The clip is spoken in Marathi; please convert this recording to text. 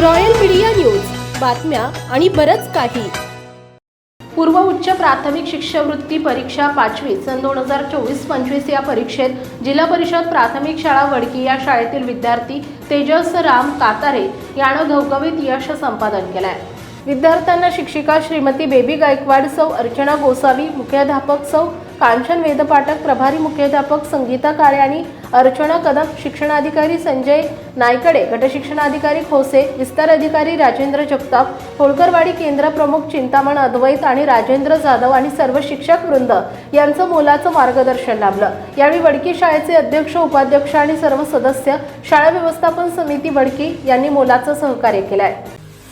Royal media news. बातम्या आणि बरंच काही. पूर्व उच्च प्राथमिक शिष्यवृत्ती परीक्षा पाचवी सन दोन हजार चोवीस पंचवीस या परीक्षेत जिल्हा परिषद प्राथमिक शाळा वडकी या शाळेतील विद्यार्थी तेजस राम कातारे यानं घवघवीत यश संपादन केलंय. विद्यार्थ्यांना शिक्षिका श्रीमती बेबी गायकवाड सौ अर्चना गोसावी मुख्याध्यापक सौ कांचन वेदपाठक प्रभारी मुख्याध्यापक संगीता काळे आणि अर्चना कदम शिक्षणाधिकारी संजय नायकडे गटशिक्षणाधिकारी खोसे विस्तार अधिकारी राजेंद्र जगताप होळकरवाडी केंद्र प्रमुख चिंतामण अद्वैत आणि राजेंद्र जाधव आणि सर्व शिक्षक वृंद यांचं मोलाचं मार्गदर्शन लाभलं. यावेळी वडकी शाळेचे अध्यक्ष उपाध्यक्ष आणि सर्व सदस्य शाळा व्यवस्थापन समिती वडकी यांनी मोलाचं सहकार्य केलं आहे